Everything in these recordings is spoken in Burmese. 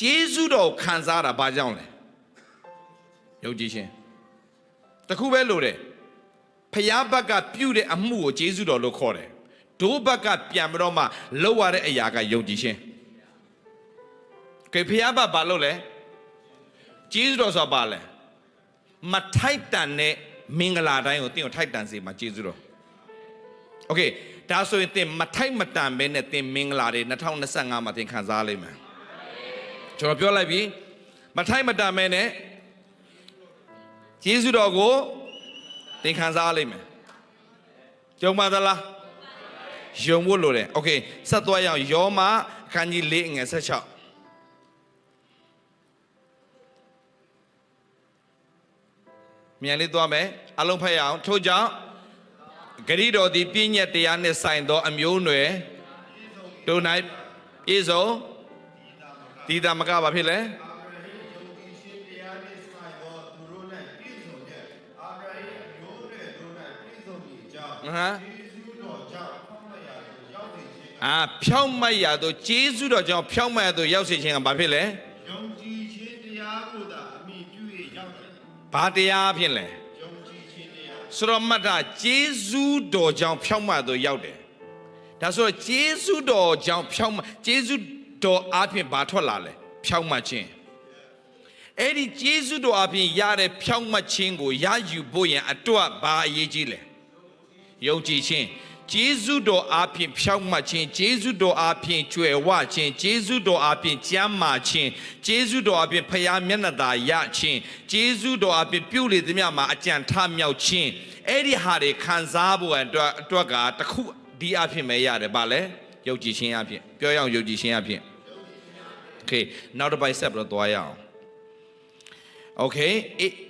ကျေးဇူးတော်ခံစားတာဘာကြောင့်လဲယုံကြည်ခြင်းတခုပဲလို့တယ်ဖျားဘက်ကပြုတ်တဲ့အမှုကိုကျေးဇူးတော်လို့ခေါ်တယ်ဒိုးဘက်ကပြန်ပြီးတော့မှလောက်ရတဲ့အရာကယုံကြည်ခြင်းကဲဖျားဘက်ဘာလို့လဲကျေးဇူးတော်ဆိုတာဘာလဲမထိုက်တန်တဲ့မင်္ဂလာတိုင်းကိုသင်ကိုထိုက်တန်စေမှာကျေးဇူးတော်โอเคဒါဆိုရင်သင်မထိုက်မတန်ပဲနဲ့သင်မင်္ဂလာတွေ2025မှာသင်ခံစားလိမ့်မယ် ကျွန်တော်ပြောလိုက်ပြီမထိုက်မတန်ပဲနဲ့ကျေးဇူးတော်ကိုသင်ခံစားလိမ့်မယ်ကြုံပါသလားယုံဖို့လိုတယ်โอเคဆက်သွားရအောင်ယောမအခန်းကြီး၄ငယ်16မြန်လေးသွားမယ်အလုံးဖတ်ရအောင်ထို့ကြောင့်ဂရိတော်သည်ပြည့်ညက်တရားနှင့်ဆိုင်သောအမျိုးအနွယ်တို့၌ပြည့်စုံ ဒီတာမကဘာဖြစ်လဲဟမ်အာဖြောင်းမတ်ရတော့ဂျေဇုတော်ကြောင့်ဖြောင်းမတ်ရတော့ရောက်စေခြင်းကဘာဖြစ်လဲယုံကြည်ခြင်းတရားကိုသာအမိပြု၍ရောက်တယ်ဘာတရားဖြစ်လဲယုံကြည်ခြင်းတရားဆိုတော့မှတ်တာဂျေဇုတော်ကြောင့်ဖြောင်းမတ်ရတော့ရောက်တယ်ဒါဆိုတော့ဂျေဇုတော်ကြောင့်ဖြောင်းမဂျေဇု တော်အပြင်ဘာထွက်လာလဲဖြောင်းမတ်ခြင်းအဲ့ဒီဂျေဇုတော်အပြင်ရတဲ့ဖြောင်းမတ်ခြင်းကိုရယူဖို့ရန်အတွက်ဘာအရေးကြီးလဲယုံကြည်ခြင်းဂျေဇုတော်အားဖြင့်ဖြောင့်မတ်ခြင်းဂျေဇုတော်အားဖြင့်ကြွယ်ဝခြင်းဂျေဇုတော်အားဖြင့်ကျမ်းမာခြင်းဂျေဇုတော်အားဖြင့်ဖျားမျက်နှာသာရခြင်းဂျေဇုတော်အားဖြင့်ပြုလေသမျှမှာအကြံထမြောက်ခြင်းအဲ့ဒီဟာတွေခံစားဖို့အတွက်အတွက်ကတစ်ခုဒီအဖြစ်ပဲရတယ်ဗာလဲယုံကြည်ခြင်းအဖြစ်ပြောရအောင်ယုံကြည်ခြင်းအဖြစ် Okay နောက်တစ်ပိုက်ဆက်ပြီးတော့သွားရအောင် Okay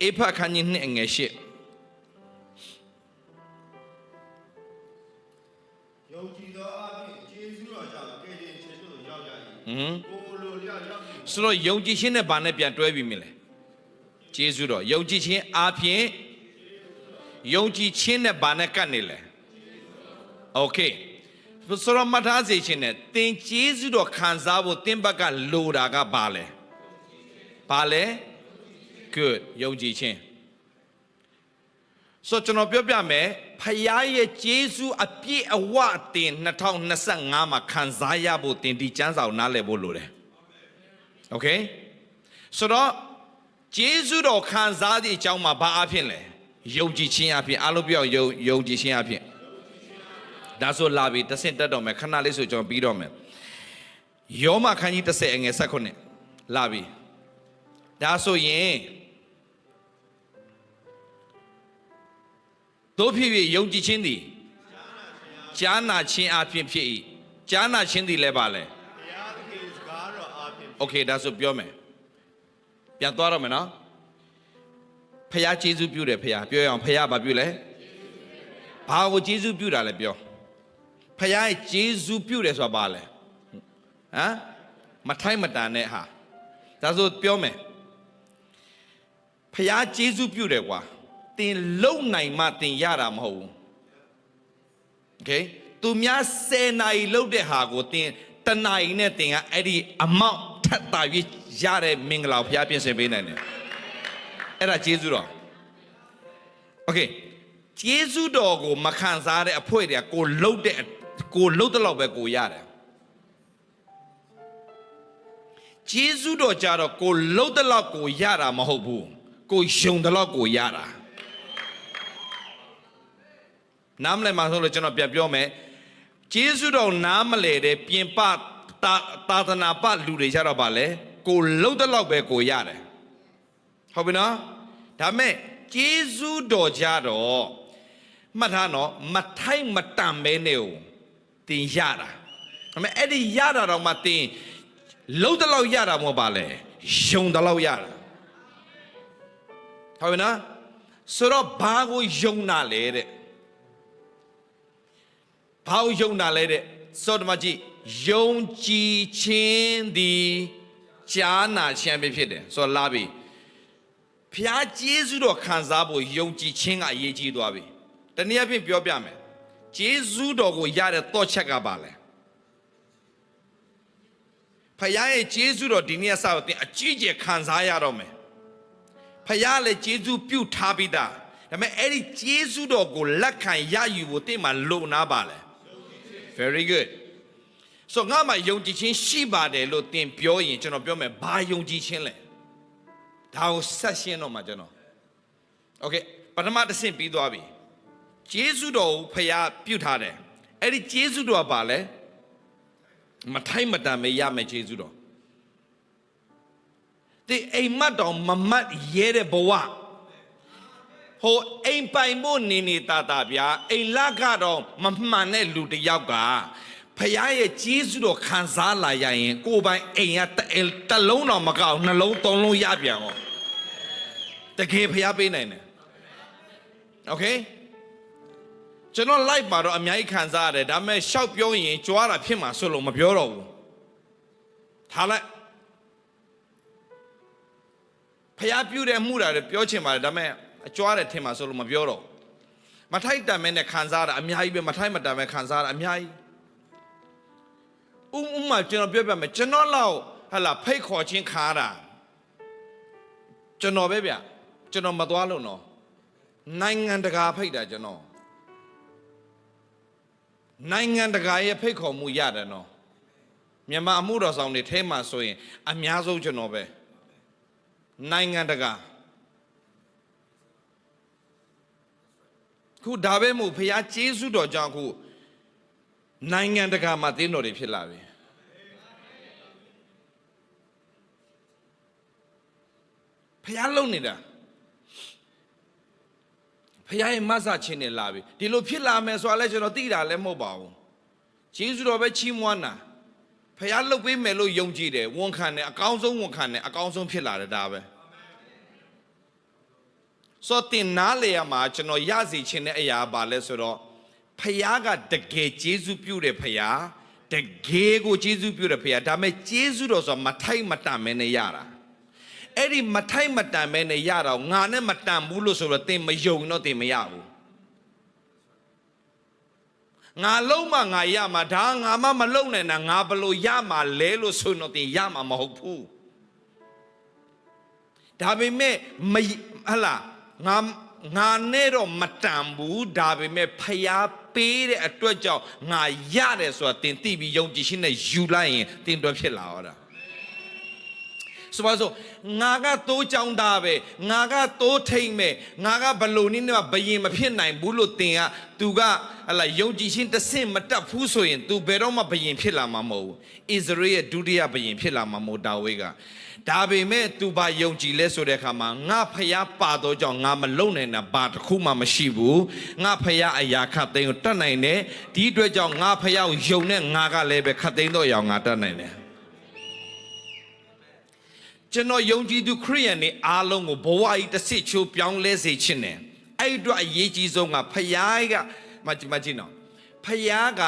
အေဖတ်ခန်းကြီးနှစ်အငယ်ရှစ်ယုံကြည်သောအဖြစ်ကျေးဇူးတော်ကြောင့်ကယ်တင်ခြင်းတို့ရောက်ကြ၏ဟွန်းကိုလိုလျောက်ရောက်ဆိုတော့ယုံကြည်ခြင်းနဲ့ဘာနဲ့ပြန်တွဲပြီးမြင်လဲကျေးဇူးတော်ယုံကြည်ခြင်းအဖြစ်ယုံကြည်ခြင်းနဲ့ဘာနဲ့ကပ်နေလဲ Okay ဆိုတော့မှတ်သားစေခြင်းနဲ့သင်ကျေးဇူးတော်ခံစားဖို့သင်ဘက်ကလိုတာကဘာလဲဘာလဲ good ယုံကြည်ခြင်းဆိုတော့ကျွန်တော်ပြောပြမယ်ဖခင်ရဲ့ကျေးဇူးအပြည့်အဝအတင်2025မှာခံစားရဖို့သင်ဒီကျမ်းစာကိုနားလည်ဖို့လိုတယ် โอเคဆိုတော့ဂျေဇုတော်ခံစားသည့်အကြောင်းမှာဘာအဖြစ်လဲယုံကြည်ခြင်းအဖြစ်အားလုံးပြောယုံယုံကြည်ခြင်းအဖြစ် ဒါဆိုလာပြီတစ်ဆင့်တက်တော့မယ်ခဏလေးဆိုကျွန်တော်ပြီးတော့မယ်ယောမခန်းကြီး30အငယ်16လာပြီဒါဆိုရင်တို့ဖြစ်ဖြစ်ယုံကြည်ခြင်းသည်ကြားနာခြင်းအဖြစ်ဖြစ်၏ကြားနာခြင်းသည်လည်းပါလဲ တရားသခင်စကားတော်အဖြစ် โอเคဒါဆိုပြောမယ်ပြန်သွားတော့မယ်နော်ဖះကျေးဇူးပြုတယ်ဖះပြောရအောင်ဖះဘာပြုလဲဘာကိုကျေးဇူးပြုတာလဲပြော ဖះရဲ့ကျေးဇူးပြုတယ်ဆိုတာဘာလဲဟမ်မထိုက်မတန်တဲ့ဟာဒါဆိုပြောမယ်ဖះကျေးဇူးပြုတယ်ကွာတင်လုံနိုင်မှတင်ရတာမဟုတ်ဘူးโอเคသူများ10နာရီလုပ်တဲ့ဟာကိုတင်တနာရီနဲ့တင်ကအဲ့ဒီအမောက်ထပ်တာ၍ရတဲ့မင်္ဂလာကိုဖះပြင်ဆင်ပေးနိုင်တယ်အဲ့ဒါကျေးဇူးတော်โอเคကျေးဇူးတော်ကိုမခံစားတဲ့အဖွဲတွေကကိုလှုပ်တဲ့ ကိုလှုပ်တဲ့လောက်ပဲကိုရတယ်ကျေးဇူးတော်ကြတော့ကိုလှုပ်တဲ့လောက်ကိုရတာမဟုတ်ဘူးကိုယုံတဲ့လောက်ကိုရတာနားမလည်မှဆိုလို့ကျွန်တော်ပြန်ပြောမယ်ကျေးဇူးတော်နားမလဲတဲ့ပြင်ပတာသာသနာပလူတွေကြတော့ဗာလဲကိုလှုပ်တဲ့လောက်ပဲကိုရတယ်ဟုတ်ပြီနော်ဒါမဲ့ကျေးဇူးတော်ကြတော့မှတ်ထားနော်မထိုက်မတန်ပဲနဲ့ကို တင်ရတာဒါမဲ့အဲ့ဒီရတာတော့မှတင်လှုပ်တဲ့လောက်ရတာမဟုတ်ပါလဲယုံတဲ့လောက်ရတာဟုတ်ပြီနော်ဆိုတော့ဘာကိုယုံတာလဲတဲ့ဘာကိုယုံတာလဲတဲ့စောတမကြီးယုံကြည်ခြင်းသည်ကြားနာခြင်းပဲဖြစ်တယ်ဆိုတော့လာပြီဖျားကျေးဇူးတော်ခံစားဖို့ယုံကြည်ခြင်းကအရေးကြီးသွားပြီတနည်းအားဖြင့်ပြောပြမယ် ကျေးဇူးတော်ကိုရတဲ့တော့ချက်ကပါလဲဖဖခင်ရဲ့ဂျေဇုတော်ဒီနေ့အစတော့တင်အကြီးကျယ်ခံစားရတော့မယ်ဖခင်လည်းဂျေဇုပြုတ်ထားပြီးသားဒါပေမဲ့အဲ့ဒီဂျေဇုတော်ကိုလက်ခံရယူဖို့တင်မှာလုံနာပါလေ very good ဆိုငါမှယုံကြည်ခြင်းရှိပါတယ်လို့တင်ပြောရင်ကျွန်တော်ပြောမယ်ဘာယုံကြည်ခြင်းလဲဒါကိုဆက်ရှင်းတော့မှာကျွန်တော် okay ပထမတစ်ဆင့်ပြီးသွားပြီ ဂျေဇုတော်ကိုဖခင်ပြုတ်ထားတယ်အဲ့ဒီဂျေဇုတော်ကဘာလဲ မထိုက်မတန်မရမယ်ကျေးဇူးတော်ဒီအိမ်မက်တော်မမတ်ရဲတဲ့ဘဝဟိုအိမ်ပိုင်ဖို့နေနေတာတာဗျာအိမ်လကတော့မမှန်တဲ့လူတစ်ယောက်ကဖခင်ရဲ့ကျေးဇူးတော်ခံစားလာရရင်ကိုယ်ပိုင်အိမ်ကတစ်အိမ်တစ်လုံးတော့မကောက်နှလုံးသုံးလုံးရပြန်ရောတကယ်ဖခင်ပေးနိုင်တယ်โอเค ကျွန်တော် live မှာတော့အများကြီးခံစားရတယ်ဒါပေမဲ့ရှောက်ပြောရင်ကြွားတာဖြစ်မှာဆိုလို့မပြောတော့ဘူးထားလိုက်ဖျားပြူတဲ့မှုတာတွေပြောချင်ပါတယ်ဒါပေမဲ့အကြွားတယ်ထင်မှာဆိုလို့မပြောတော့ဘူးမထိုက်တန်မဲနဲ့ခံစားတာအများကြီးပဲမထိုက်မတန်မဲခံစားတာအများကြီးဥဥမာကျွန်တော်ပြောပြမယ်ကျွန်တော်လောက်ဟလာဖိတ်ခေါ်ခြင်းခါတာကျွန်တော်ပဲဗျကျွန်တော်မသွားလို့နော်နိုင်ငံတကာဖိတ်တာကျွန်တော် နိုင်ငံတကာရဲ့ဖိတ်ခေါ်မှုရတယ်နော်မြန်မာအမှုတော်ဆောင်တွေထဲမှာဆိုရင် အများဆုံးကျွန်တော်ပဲနိုင်ငံတကာခုဒါပဲမို့ဖခင်ကျေးဇူးတော်ကြောင့်ခုနိုင်ငံတကာမှာတင်းတော်တွေဖြစ်လာပြီဖခင်လုံနေတာ ဖခင်ရဲ့မဆချင်းနဲ့လာပြီဒီလိုဖြစ်လာမယ်ဆိုတာလဲကျွန်တော်သိတာလည်းမဟုတ်ပါဘူးကျေးဇူးတော်ပဲချီးမွမ်းတာဖခင်လှုပ်ပေးမယ်လို့ယုံကြည်တယ်ဝန်ခံတယ်အကောင်းဆုံးဝန်ခံတယ်အကောင်းဆုံးဖြစ်လာတယ်ဒါပဲဆိုတော့တင်နားလေရမှာကျွန်တော်ရစီခြင်းတဲ့အရာပါလဲဆိုတော့ဖခင်ကတကယ်ကျေးဇူးပြုတယ်ဖခင်တကယ်ကိုကျေးဇူးပြုတယ်ဖခင်ဒါပေမဲ့ကျေးဇူးတော်ဆိုတာမထိုက်မတန်မဲနဲ့ရတာ အဲ့ဒီမထိုက်မတန်မဲနဲ့ရတော့ငါနဲ့မတန်ဘူးလို့ဆိုတော့တင်မယုံတော့တင်မရဘူးငါလုံးမငါရမှာဒါငါမမလုံးနဲ့นะငါဘလို့ရမှာလဲလို့ဆိုတော့တင်ရမှာမဟုတ်ဘူးဒါပေမဲ့မဟလာငါငါနဲ့တော့မတန်ဘူးဒါပေမဲ့ဖျားပေးတဲ့အတွက်ကြောင့်ငါရတယ်ဆိုတာတင်သိပြီးယုံကြည်ခြင်းနဲ့ယူလိုက်ရင်တင်တော့ဖြစ်လာတော့တာ ဆိုပါစို့ငါကတိုးကြောင်းသားပဲငါကတိုးထိမ့်မဲ့ငါကဘလို့နည်းနဲ့ဘယင်မဖြစ်နိုင်ဘူးလို့တင်ကသူကဟလာယုံကြည်ခြင်းတစ်ဆင့်မတက်ဘူးဆိုရင် तू ဘယ်တော့မှဘယင်ဖြစ်လာမှာမဟုတ်ဘူးဣသရေလရဲ့ဒုတိယဘယင်ဖြစ်လာမှာမဟုတ်ဒါဝိကဒါပေမဲ့ तू ဘာယုံကြည်လဲဆိုတဲ့အခါမှာငါဖျားပါတော့ကြောင့်ငါမလုံနိုင်တာဘာတစ်ခုမှမရှိဘူးငါဖျားအရာခတ်သိမ်းကိုတတ်နိုင်တယ်ဒီအတွက်ကြောင့်ငါဖျားကိုယုံနဲ့ငါကလည်းပဲခတ်သိမ်းတော့ရအောင်ငါတတ်နိုင်တယ် ကျွန်တော်ယုံကြည်သူခရိယန်တွေအားလုံးကိုဘဝကြီးတစ်စစ်ချိုးပြောင်းလဲစေခြင်းနဲ့အဲ့အတွက်အရေးကြီးဆုံးကဖယားကမကြည့်မကြည့်နော်ဖယားက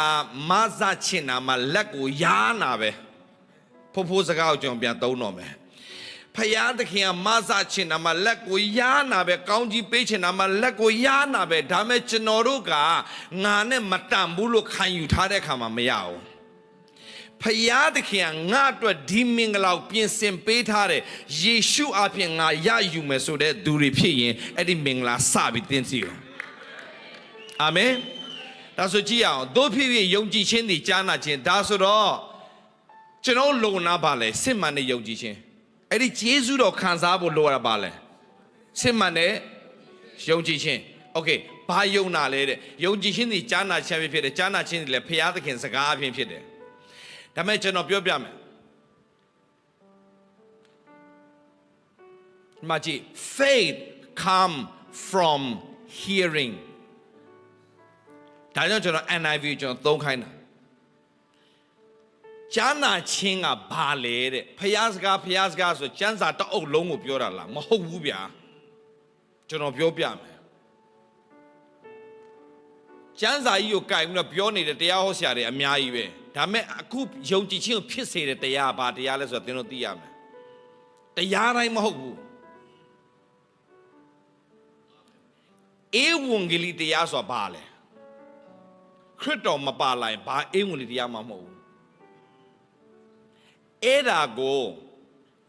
မဆချင်တာမှလက်ကိုယားနာပဲဖိုးဖိုးစကားကိုကျွန်တော်ပြန်သုံးတော့မယ်ဖယားသခင်ကမဆချင်တာမှလက်ကိုယားနာပဲကောင်းကြီးပေးချင်တာမှလက်ကိုယားနာပဲဒါမဲ့ကျွန်တော်တို့ကငါနဲ့မတန်ဘူးလို့ခံယူထားတဲ့ခါမှာမရဘူး ဖယားသခင်ကငါအတွက်ဒီမင်္ဂလာကိုပြင်ဆင်ပေးထားတဲ့ယေရှုအပြင်ငါရယူမယ်ဆိုတဲ့သူတွေဖြစ်ရင်အဲ့ဒီမင်္ဂလာစပြီးသင်စီရောအာမင်ဒါဆိုကြည့်ရအောင်တို့ဖြစ်ဖြစ်ယုံကြည်ခြင်းဒီကြားနာခြင်းဒါဆိုတော့ကျွန်တော်လုံနာပါလေစစ်မှန်တဲ့ယုံကြည်ခြင်းအဲ့ဒီဂျေဇုတော်ခံစားဖို့လိုရပါလေစစ်မှန်တဲ့ယုံကြည်ခြင်းโอเคဘာယုံနာလဲတဲ့ယုံကြည်ခြင်းဒီကြားနာခြင်းဖြစ်တယ်ကြားနာခြင်းဒီလည်းဖယားသခင်စကားအပြင်ဖြစ်တယ် ဒါမဲ့ကျွန်တော်ပြောပြမယ်ဒီမကြီး faith come from hearing ဒါကြောင့်ကျွန်တော် NIV ကိုကျွန်တော်သုံးခိုင်းတာကျမ်းနာချင်းကဘာလဲတဲ့ဖျားစကားဖျားစကားဆိုကျမ်းစာတအုပ်လုံးကိုပြောတာလားမဟုတ်ဘူးဗျာကျွန်တော်ပြောပြမယ်ကျမ်းစာကြီးကိုကြိုင်ပြီးတော့ပြောနေတဲ့တရားဟောဆရာတွေအများကြီးပဲ ဒါမဲ့အခုယုံကြည်ခြင်းကိုဖြစ်စေတဲ့တရားကဘာတရားလဲဆိုတော့သင်တို့သိရမယ်တရားတိုင်းမဟုတ်ဘူးဧဝံဂေလိတရားဆိုတာဘာလဲခရစ်တော်မပါလာရင်ဘာဧဝံဂေလိတရားမှမဟုတ်ဘူးအဲ့ဒါကို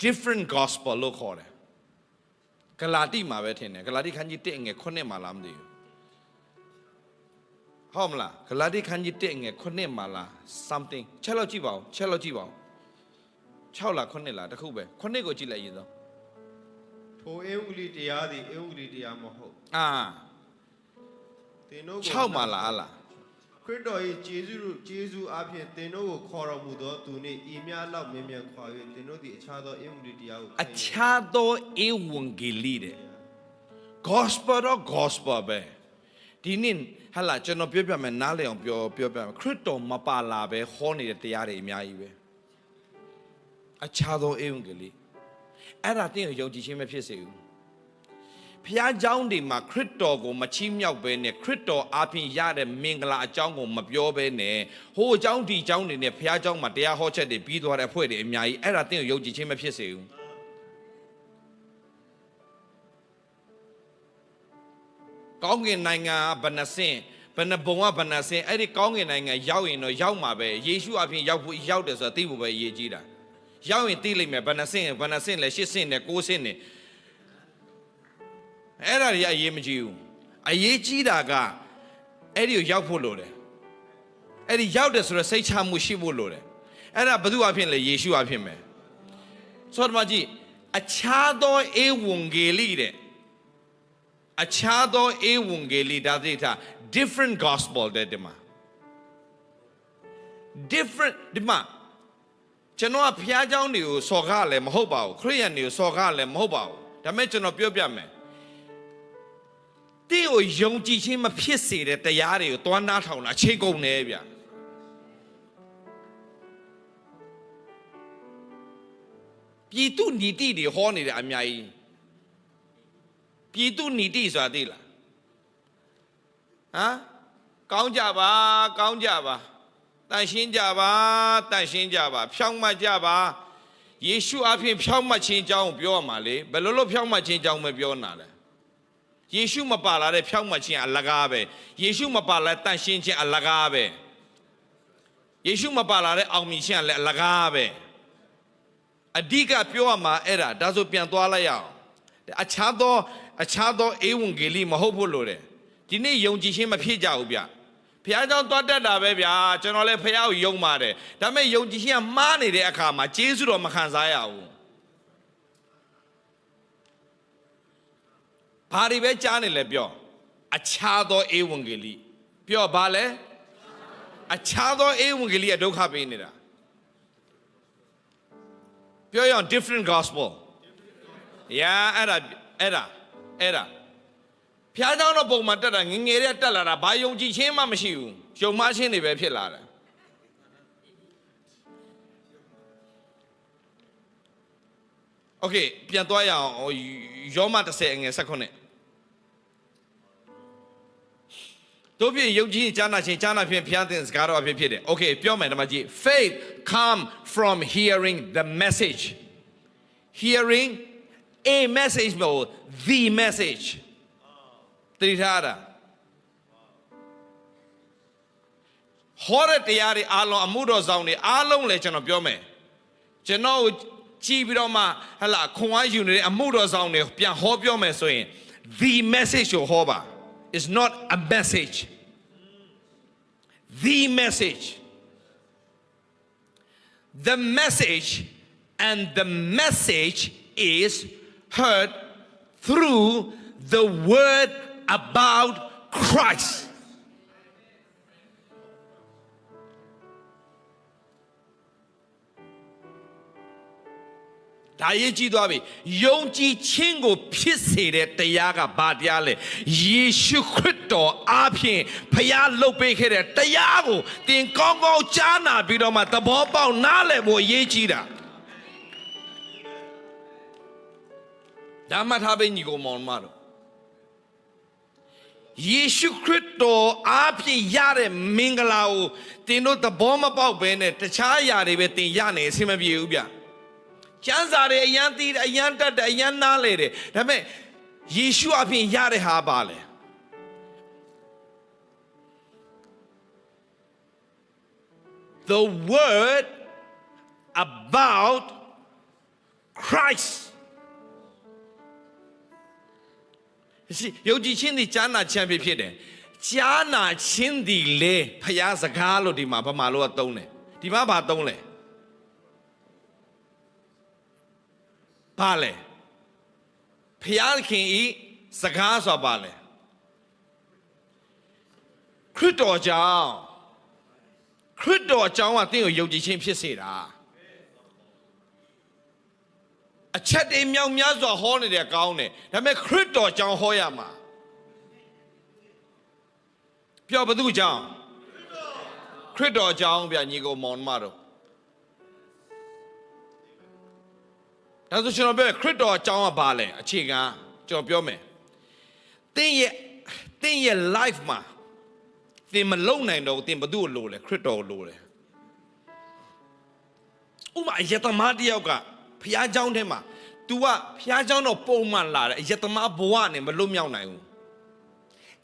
different gospel လို့ခေါ်တယ်ဂလာတိမှာပဲထင်တယ်ဂလာတိခန်းကြီး1ငယ်9မှာလားမသိဘူး ဟုတ်မလားဂလာတိခန်းကြီး1ငယ်9မှာလား something ချက်လောက်ကြည့်ပါဦးချက်လောက်ကြည့်ပါဦး6လား9လားတစ်ခုပဲ9ကိုကြည့်လိုက်ရင်တော့ထိုဧဝံဂေလိတရားသည်ဧဝံဂေလိတရားမဟုတ်အာသင်တို့ကို6မှာလားဟလားခရစ်တော်၏ဂျေဇုတို့ဂျေဇုအပြင်သင်တို့ကိုခေါ်တော်မူသောသူနှင့်ဤများလောက်မြင်မြန်ခွာ၍သင်တို့သည်အခြားသောဧဝံဂေလိတရားကိုအခြားသောဧဝံဂေလိတဲ့ gospel တော့ gospel ပဲ ဒီနေ့ဟလာကျွန်တော်ပြောပြမယ်နားလည်အောင်ပြောပြောပြမယ်ခရစ်တော်မပါလာပဲဟောနေတဲ့တရားတွေအများကြီးပဲအခြားသောဧဝံဂေလိအဲ့ဒါတင်းကိုယုံကြည်ခြင်းမဖြစ်စေဘူးဖျားเจ้าတွေမှာခရစ်တော်ကိုမချီးမြှောက်ဘဲနဲ့ခရစ်တော်အားဖြင့်ရတဲ့မင်္ဂလာအကြောင်းကိုမပြောဘဲနဲ့ဟိုအကြောင်းဒီအကြောင်းတွေနဲ့ဖျားเจ้าမှာတရားဟောချက်တွေပြီးသွားတဲ့အဖွဲ့တွေအများကြီးအဲ့ဒါတင်းကိုယုံကြည်ခြင်းမဖြစ်စေဘူး ကောင်းကင်နိုင်ငံကဘယ်နှဆင့်ဘယ်နှဘုံကဘယ်နှဆင့်အဲ့ဒီကောင်းကင်နိုင်ငံရောက်ရင်တော့ရောက်မှာပဲယေရှုအပြင်ရောက်ဖို့ရောက်တယ်ဆိုတာသိဖို့ပဲအရေးကြီးတာရောက်ရင်သိလိမ့်မယ်ဘယ်နှဆင့်ဘယ်နှဆင့်လဲရှစ်ဆင့်နဲ့ကိုးဆင့်နဲ့အဲ့ဒါတွေကအရေးမကြီးဘူးအရေးကြီးတာကအဲ့ဒီကိုရောက်ဖို့လိုတယ်အဲ့ဒီရောက်တယ်ဆိုတော့စိတ်ချမှုရှိဖို့လိုတယ်အဲ့ဒါဘယ်သူအဖြစ်လဲယေရှုအဖြစ်မယ်ဆိုတော့မကြီးအခြားသောဧဝံဂေလိတဲ့ အခြားသောဧဝံဂေလိဒါသိတာ different gospel တဲ့ဒီမှာ different ဒီမှာကျွန်တော်ကဖျားเจ้าတွေကိုစော်ကားလည်းမဟုတ်ပါဘူးခရိယန်တွေကိုစော်ကားလည်းမဟုတ်ပါဘူးဒါပေမဲ့ကျွန်တော်ပြောပြမယ်တင်းကိုယုံကြည်ခြင်းမဖြစ်စေတဲ့တရားတွေကိုတွန်းနာထောင်တာချိန်ကုန်နေဗျပြည်သူနီတိတွေဟောနေတယ်အများကြီး ပြည်သူနီတိဆိုတာသိလားဟမ်ကောင်းကြပါကောင်းကြပါတန်ရှင်းကြပါတန်ရှင်းကြပါ ဖြောင်းမှတ်ကြပါယေရှုအဖင်ဖြောင်းမှတ်ခြင်းအကြောင်းကိုပြောရမှာလေဘယ်လိုလို့ဖြောင်းမှတ်ခြင်းအကြောင်းပဲပြောနာလဲယေရှုမပါလာတဲ့ဖြောင်းမှတ်ခြင်းအလကားပဲယေရှုမပါလာတဲ့တန်ရှင်းခြင်းအလကားပဲယေရှုမပါလာတဲ့အောင်မြင်ခြင်းကလည်းအလကားပဲအဓိကပြောရမှာအဲ့ဒါဒါဆိုပြန်သွားလိုက်ရအောင်အခြားသော အခြားသောဧဝံဂေလိမဟုတ်ဖို့လိုတယ်ဒီနေ့ယုံကြည်ခြင်းမဖြစ်ကြဘူးဗျဖះเจ้าသွားတတ်တာပဲဗျာကျွန်တော်လည်းဖះကိုယုံပါတယ်ဒါပေမဲ့ယုံကြည်ခြင်းကမှားနေတဲ့အခါမှာကျေးဇူးတော်မခံစားရဘူးဘာတွေပဲကြားနေလဲပြောအခြားသောဧဝံဂေလိပြောဘာလဲအခြားသောဧဝံဂေလိကဒုက္ခပေးနေတာပြောရအောင် different gospel ရာအဲ့ဒါအဲ့ဒါ အဲ့ဒါဖျားเจ้าတော့ပုံမှန်တက်တာငယ်ငယ်လေးတက်လာတာဘာယုံကြည်ခြင်းမှမရှိဘူးယုံမှချင်းတွေပဲဖြစ်လာတယ်โอเคပြန်သွားရအောင်ဟိုယောမ30အငယ်16တို့ဖြင့်ယုံကြည်ခြင်းကြားနာခြင်းကြားနာဖြင့်ဖျားတဲ့စကားတော်အဖြစ်ဖြစ်တယ်။ Okay ပြောမယ်ဓမ္မကြီး faith come from hearing the message hearing a message မဟုတ် the message တတိထားတာဟောတဲ့တရားတွေအားလုံးအမှုတော်ဆောင်တွေအားလုံးလည်းကျွန်တော်ပြောမယ်ကျွန်တော်ကိုကြည်ပြီးတော့မှဟလာခွန်အားယူနေတဲ့အမှုတော်ဆောင်တွေပြန်ဟောပြောမယ်ဆိုရင် the message ကိုဟောပါ is not a message the message the message and the message is Heard through the word about Christ. ဒါရေးကြည့်သွားပြီယုံကြည်ခြင်းကို ဖြစ်စေတဲ့တရားကဘာတရားလဲယေရှုခရစ်တော်အားဖြင့်ဖခင်လှုပ်ပေးခဲ့တဲ့တရားကိုသင်ကောင်းကောင်းကြားနာပြီးတော့မှသဘောပေါက်နားလည်ဖို့အရေးကြီးတာ ဒါမှတ်ထားပေးညီကောင်မောင်မတို့ယေရှုခရစ်တော်အားဖြင့်ရတဲ့မင်္ဂလာကိုသင်တို့သဘောမပေါက်ဘဲနဲ့တခြားအရာတွေပဲသင်ရနေအဆင်မပြေဘူးဗျကျမ်းစာတွေအယံသိတယ်အယံတတ်တယ်အယံနားလေတယ်ဒါပေမဲ့ယေရှုအပြင်ရတဲ့ဟာပါလေ the word about Christ ယုံကြည်ခြင်းဒီကြားနာခြင်းဖြစ်ဖြစ်တယ်ကြားနာခြင်းဒီလေဖျားစကားလို့ဒီမှာဗမာလိုကသုံးတယ်ဒီမှာဘာသုံးလဲဘာလဲဖျားခင်ဤစကားဆိုပါလဲခရစ်တော်ကြောင့်ခရစ်တော်ကြောင့်ကသင်ကိုယုံကြည်ခြင်းဖြစ်စေတာ အချက်တွေမြောက်များစွာဟောနေတယ်ကောင်းတယ်ဒါပေမဲ့ခရစ်တော်ကြောင့်ဟောရမှာပြောဘသူကြောင့်ခရစ်တော်ကြောင့်ဗျာညီကိုမောင်မတို့ဒါဆိုကျွန်တော်ပြောခရစ်တော်ကြောင့်ကဘာလဲအခြေခံကျွန်တော်ပြောမယ်သင်ရဲ့သင်ရဲ့ life မှာသင်မလုံနိုင်တော့ဘူးသင်ဘသူ့ကိုလိုလဲခရစ်တော်ကိုလိုတယ်ဥပမာယတမတယောက်က ဖျားเจ้าထဲမှာ तू ကဖျားเจ้าတော့ပုံမှန်လာတယ်ယတမဘဝနဲ့မလွတ်မြောက်နိုင်ဘူး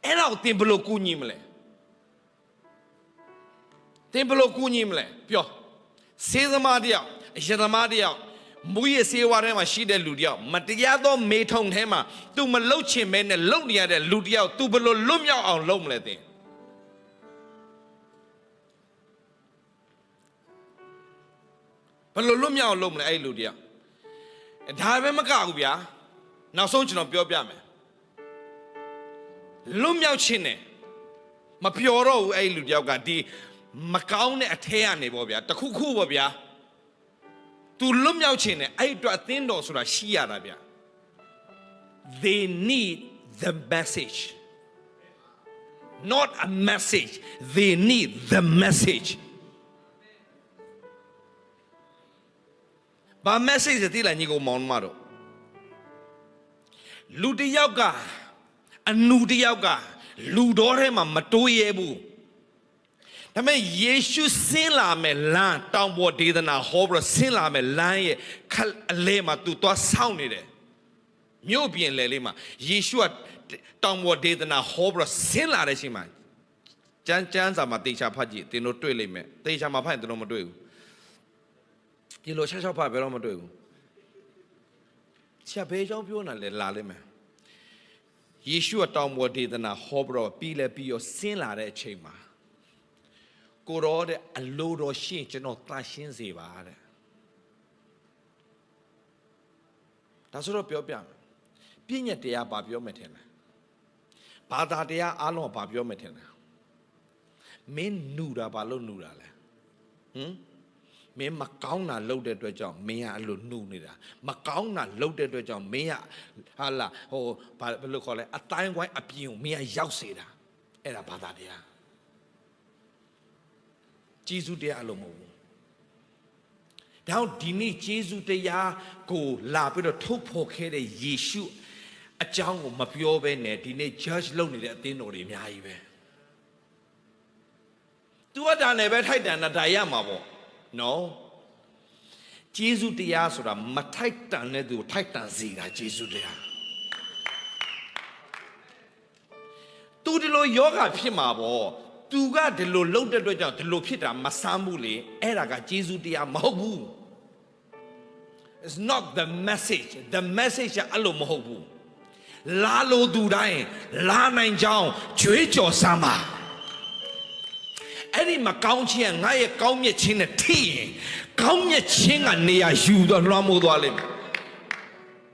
အဲ့တော့သင်ဘယ်လိုကူညီမလဲသင်ဘယ်လိုကူညီမလဲပြောစေသမားတယောက်ယတမတယောက်မူရစေဝါထဲမှာရှိတဲ့လူတယောက်မတရားသောမေထုံထဲမှာ तू မလှုပ်ချင်မဲနဲ့လှုပ်နေရတဲ့လူတယောက် तू ဘယ်လိုလွတ်မြောက်အောင်လုပ်မလဲသင် ဘယ်လိုလွတ်မြောက်အောင်လုပ်မလဲအဲ့ဒီလူတယောက် ဒါပဲမကဘူးဗျာနောက်ဆုံးကျွန်တော်ပြောပြမယ်လွတ်မြောက်ခြင်းနဲ့မပျော်တော့ဘူးအဲ့ဒီလူတယောက်ကဒီမကောင်းတဲ့အထဲကနေပေါ့ဗျာတခုခုပေါ့ဗျာ तू လွတ်မြောက်ခြင်းနဲ့အဲ့ဒီအတွက်အသင်းတော်ဆိုတာရှိရတာဗျာ they need the message not a message they need the message ဘာ message တွေတိလာညီကိုမောင်မတို့လူတစ်ယောက်ကအနူတစ်ယောက်ကလူတော်ထဲမှာမတိုးရဲဘူးဒါပေမဲ့ယေရှုဆင်းလာမယ်လမ်းတောင်ပေါ်ဒေသနာဟောပြီးတော့ဆင်းလာမယ်လမ်းရဲ့ခက်အလဲမှာသူသွားဆောင်းနေတယ်မြို့ပြင်လေလေးမှာယေရှုကတောင်ပေါ်ဒေသနာဟောပြီးတော့ဆင်းလာတဲ့အချိန်မှာကျမ်းကျမ်းစာမှာတေချာဖတ်ကြည့်သင်တို့တွေ့လိမ့်မယ်တေချာမှာဖတ်ရင်သင်တို့မတွေ့ဘူး ဒီလိုချက်ချက်ဖတ်ဘယ်တော့မတွေ့ဘူးချက်ဘေးကြောင့်ပြောနေလဲလာလိမ့်မယ်ယေရှုကတောင်ပေါ်ဒေသနာဟောပြီးတော့ပြီးလဲပြီးတော့ဆင်းလာတဲ့အချိန်မှာကိုရောတဲ့အလိုတော်ရှင်းကျွန်တော်တန်ရှင်းစေပါတဲ့ဒါဆိုတော့ပြောပြမယ်ပြည့်ညက်တရားဘာပြောမယ်ထင်လဲဘာသာတရားအားလုံးကဘာပြောမယ်ထင်လဲမင်းနူတာဘာလို့နူတာလဲဟမ် မင်းမကောင်းတာလုပ်တဲ့အတွက်ကြောင့်မင်းကအဲ့လိုနှုတ်နေတာမကောင်းတာလုပ်တဲ့အတွက်ကြောင့်မင်းကဟာလာဟိုဘာဘယ်လိုခေါ်လဲအတိုင်းဝိုင်းအပြင်ကိုမင်းကရောက်စေတာအဲ့ဒါဘာသာတရားဂျေဇုတရားအလိုမဟုတ်ဘူးဒါကြောင့်ဒီနေ့ဂျေဇုတရားကိုလာပြီးတော့ထုတ်ဖော်ခဲ့တဲ့ယေရှုအကြောင်းကိုမပြောဘဲနဲ့ဒီနေ့ judge လုပ်နေတဲ့အသင်းတော်တွေအများကြီးပဲ तू ကဒါနဲ့ပဲထိုက်တန်တာဒါရမှာပေါ့ no ဂျေဇုတရားဆိုတာမထိုက်တန်တဲ့သူကိုထိုက်တန်စေတာဂျေဇုတရားသူဒီလိုယောဂဖြစ်မှာပေါ့သူကဒီလိုလှုပ်တဲ့အတွက်ကြောင့်ဒီလိုဖြစ်တာမဆမ်းဘူးလေအဲ့ဒါကဂျေဇုတရားမဟုတ်ဘူး It's not the message the message ကအဲ့လိုမဟုတ်ဘူးလာလို့သူတိုင်းလာနိုင်ကြောင်းကြွေးကြော်စမ်းပါ အဲ့ဒီမကောင်းခြင်းကငါရဲ့ကောင်းမြတ်ခြင်းနဲ့ထိရင်ကောင်းမြတ်ခြင်းကနေရာယူတော့လွှမ်းမိုးသွားလိမ့်မယ်